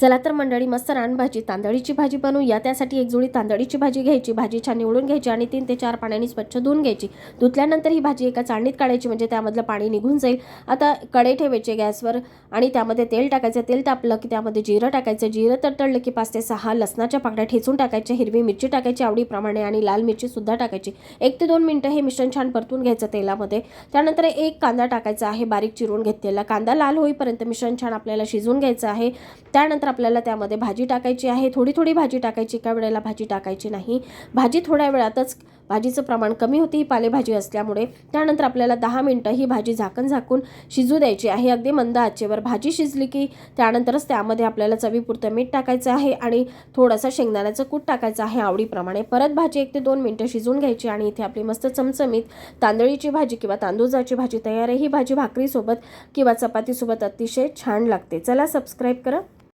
चला तर मंडळी मस्त रानभाजी तांदळीची भाजी बनवूया त्यासाठी एक जुळी तांदळीची भाजी घ्यायची. भाजी छान निवडून घ्यायची आणि तीन ते चार पाण्याने स्वच्छ धुवून घ्यायची. धुतल्यानंतर ही भाजी एका चाळणीत काढायची म्हणजे त्यामधलं पाणी निघून जाईल. आता कडे ठेवायचे गॅसवर आणि त्यामध्ये तेल टाकायचं. तेल तापलं की त्यामध्ये जिरं टाकायचं. जिरं तडतडलं की पाच ते सहा लसणाच्या पाकड्या ठेचून टाकायच्या. हिरवी मिरची टाकायची आवडीप्रमाणे आणि लाल मिरची सुद्धा टाकायची. एक ते दोन मिनटं हे मिश्रण छान परतून घ्यायचं तेलामध्ये. त्यानंतर एक कांदा टाकायचा आहे बारीक चिरून घेतलेला. कांदा लाल होईपर्यंत मिश्रण छान आपल्याला शिजवून घ्यायचं आहे. त्यानंतर आपल्याला त्यामध्ये भाजी टाकायची आहे. थोडी थोडी भाजी टाकायची. एका वेळेला भाजी टाकायची नाही. भाजी थोड्या वेळातच भाजीचं प्रमाण कमी होते. ही पालेभाजी असल्यामुळे त्यानंतर आपल्याला दहा मिनटं ही भाजी झाकण झाकून शिजू द्यायची आहे. अगदी मंद आचेवर भाजी शिजली की त्यानंतरच त्यामध्ये आपल्याला चवीपुरतं मीठ टाकायचं आहे आणि थोडासा शेंगदाण्याचं कूट टाकायचं आहे आवडीप्रमाणे. परत भाजी एक ते दोन मिनटं शिजून घ्यायची आणि इथे आपली मस्त चमचमीत तांदळीची भाजी किंवा तांदूळाची भाजी तयार आहे. ही भाजी भाकरीसोबत किंवा चपातीसोबत अतिशय छान लागते. चला सबस्क्राईब करा.